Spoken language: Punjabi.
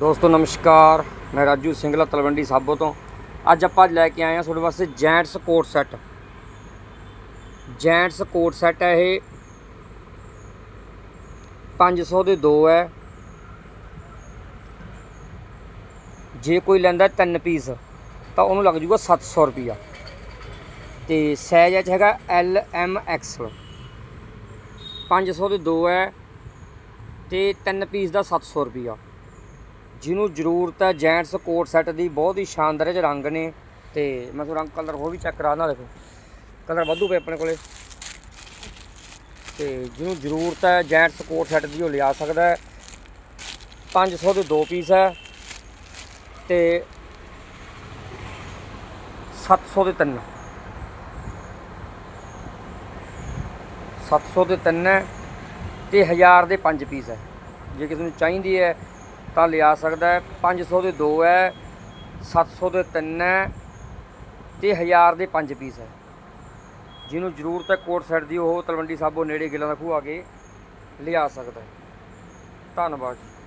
ਦੋਸਤੋ, ਨਮਸਕਾਰ। ਮੈਂ ਰਾਜੂ ਸਿੰਗਲਾ, ਤਲਵੰਡੀ ਸਾਬੋ ਤੋਂ। ਅੱਜ ਆਪਾਂ ਲੈ ਕੇ ਆਏ ਹਾਂ ਤੁਹਾਡੇ ਵਾਸਤੇ gents coat set. Gents coat set ਹੈ ਇਹ। 500 ਦੇ ਦੋ ਹੈ। ਜੇ ਕੋਈ ਲੈਂਦਾ ਤਿੰਨ ਪੀਸ, ਤਾਂ ਉਹਨੂੰ ਲੱਗ ਜੂਗਾ 700 ਰੁਪਿਆ ਤੇ ਸਾਈਜ਼ ਇਹ 'ਚ ਹੈਗਾ ਐਲ ਐਮ ਐਕਸ। 500 ਦੇ ਦੋ ਹੈ ਤੇ ਤਿੰਨ ਪੀਸ ਦਾ 700 ਰੁਪਿਆ ਜਿਹਨੂੰ ਜ਼ਰੂਰਤ ਹੈ ਜੈਂਟਸ ਕੋਟ ਸੈੱਟ ਦੀ ਬਹੁਤ ਹੀ ਸ਼ਾਨਦਾਰ ਇਹ ਰੰਗ ਨੇ। ਤੇ ਮੈਂ ਤੁਹਾਨੂੰ ਰੰਗ ਕਲਰ ਹੋਰ ਵੀ ਚੈੱਕ ਕਰਾ ਨਾ ਦੇਖੋ। ਕਲਰ ਵਾਧੂ ਪਏ ਆਪਣੇ ਕੋਲੇ। ਤੇ ਜਿਹਨੂੰ ਜ਼ਰੂਰਤ ਹੈ ਜੈਂਟਸ ਕੋਟ ਸੈੱਟ ਦੀ ਉਹ ਲਿਆ ਸਕਦਾ ਹੈ। 500 ਦੇ ਦੋ ਪੀਸ ਹੈ। ਤੇ 700 ਦੇ ਤਿੰਨ। 700 ਦੇ ਤਿੰਨ ਹੈ ਤੇ 1000 ਦੇ ਪੰਜ ਪੀਸ ਹੈ। ਜੇ ਕਿਸੇ ਨੂੰ ਚਾਹੀਦੀ ਹੈ ਤਾਂ ਲਿਆ ਸਕਦਾ ਹੈ। 500 ਦੇ ਦੋ ਹੈ 700 ਦੇ ਤਿੰਨ ਹੈ ਤੇ 1000 ਦੇ ਪੰਜ ਪੀਸ ਹੈ। ਜਿਹਨੂੰ ਜ਼ਰੂਰਤ ਹੈ ਕੋਟ ਸਾਈਡ ਦੀ, ਉਹ ਤਲਵੰਡੀ ਸਾਬੋ ਨੇੜੇ ਗਿੱਲਾਂ ਦਾ ਖੂਹ ਆ ਕੇ ਲਿਆ ਸਕਦਾ ਹੈ। ਧੰਨਵਾਦ ਜੀ।